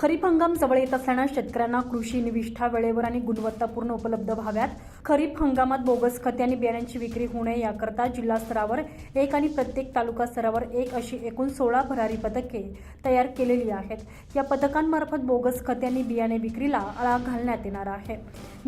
खरीप हंगाम जवळ येत असल्यानं शेतकऱ्यांना कृषी निविष्ठा वेळेवर आणि गुणवत्तापूर्ण उपलब्ध व्हाव्यात. खरीप हंगामात बोगस खते आणि बियाण्यांची विक्री होऊ नये याकरता जिल्हा स्तरावर एक आणि प्रत्येक तालुका स्तरावर एक अशी एकूण सोळा भरारी पथके तयार केलेली आहेत. या पथकांमार्फत बोगस खते आणि बियाणे विक्रीला आळा घालण्यात येणार आहे.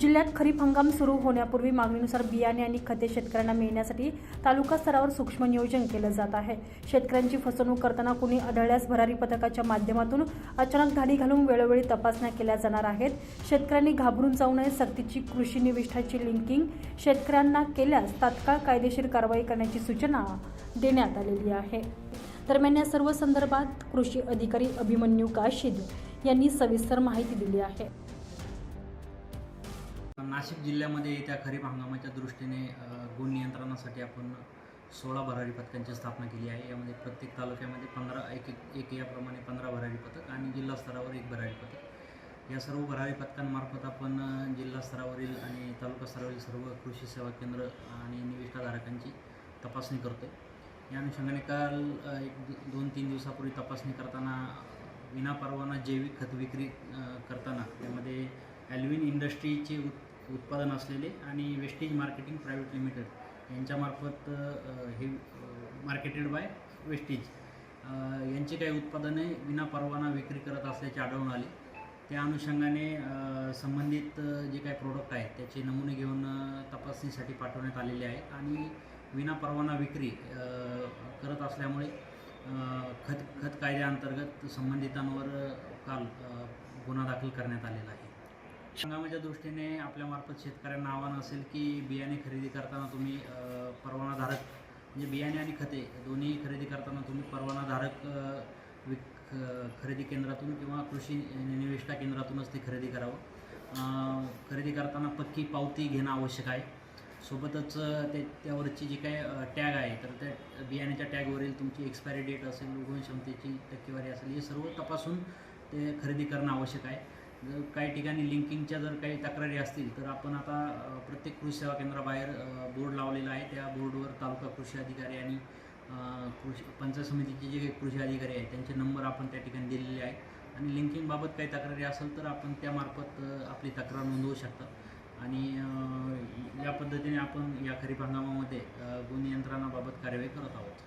जिल्ह्यात खरीप हंगाम सुरू होण्यापूर्वी मागणीनुसार बियाणे आणि खते शेतकऱ्यांना मिळण्यासाठी तालुका स्तरावर सूक्ष्म नियोजन केलं जात आहे. शेतकऱ्यांची फसवणूक करताना कुणी आढळल्यास भरारी पथकाच्या माध्यमातून अचानक धाडी घालून वेळोवेळी तपासण्या केल्या जाणार आहेत. शेतकऱ्यांनी घाबरून जाऊ नये सक्तीची कृषी निविष्ठाची लिंकिंग शेतकऱ्यांना केल्यास तात्काळ कायदेशीर कारवाई करण्याची सूचना देण्यात आलेली आहे. दरम्यान या सर्व संदर्भात कृषी अधिकारी अभिमन्यू काशीद यांनी सविस्तर माहिती दिली आहे. नाशिक जिल्ह्यामध्ये येत्या खरीप हंगामाच्या दृष्टीने गुण नियंत्रणासाठी आपण सोळा भरारी पथकांची स्थापना केली आहे. यामध्ये प्रत्येक तालुक्यामध्ये पंधरा एक एक एक याप्रमाणे पंधरा भरारी पथक आणि जिल्हा स्तरावर एक भरारी पथक. या सर्व भरारी पथकांमार्फत आपण जिल्हा स्तरावरील आणि तालुका स्तरावरील सर्व कृषी सेवा केंद्र आणि निविष्ठाधारकांची तपासणी करतो आहे या अनुषंगाने काल एक दोन तीन दिवसापूर्वी तपासणी करताना विनापरवाना जैविक खत विक्री करताना त्यामध्ये ॲल्विन इंडस्ट्रीचे उत् उत्पादन असलेले आणि वेस्टेज मार्केटिंग प्रायव्हेट लिमिटेड यांच्यामार्फत हे मार्केटेड बाय वेस्टेज यांची काही उत्पादने विनापरवाना विक्री करत असल्याचे आढळून आले. त्या अनुषंगाने संबंधित जे काही प्रोडक्ट आहेत त्याचे नमुने घेऊन तपासणीसाठी पाठवण्यात आलेले आहेत आणि विनापरवाना विक्री करत असल्यामुळे खत खत कायद्याअंतर्गत संबंधितांवर काल गुन्हा दाखल करण्यात आलेला आहे. हंगामाच्या दृष्टीने आपल्यामार्फत शेतकऱ्यांना आव्हान असेल की बियाणे खरेदी करताना तुम्ही परवानाधारक म्हणजे बियाणे आणि खते दोन्ही खरेदी करताना तुम्ही परवानाधारक विक खरेदी केंद्रातून किंवा कृषी निविष्ठा केंद्रातूनच ते खरेदी करावं. खरेदी करताना पक्की पावती घेणं आवश्यक आहे. सोबतच ते त्यावरची जी काय टॅग आहे तर त्या बियाण्याच्या टॅगवरील तुमची एक्सपायरी डेट असेल उगवण क्षमतेची टक्केवारी असेल हे सर्व तपासून ते खरेदी करणं आवश्यक आहे. जर काही ठिकाणी लिंकिंगच्या जर काही तक्रारी असतील तर आपण आता प्रत्येक कृषी सेवा केंद्राबाहेर बोर्ड लावलेला आहे. त्या बोर्डवर तालुका कृषी अधिकारी आणि कृषी पंचायत समितीचे जे काही कृषी अधिकारी आहेत त्यांचे नंबर आपण त्या ठिकाणी दिलेले आहेत. आणि लिंकिंगबाबत काही तक्रारी असेल तर आपण त्यामार्फत आपली तक्रार नोंदवू शकता. आणि या पद्धतीने आपण या खरीप हंगामामध्ये गुन्हे गुण कार्यवाही करत आहोत.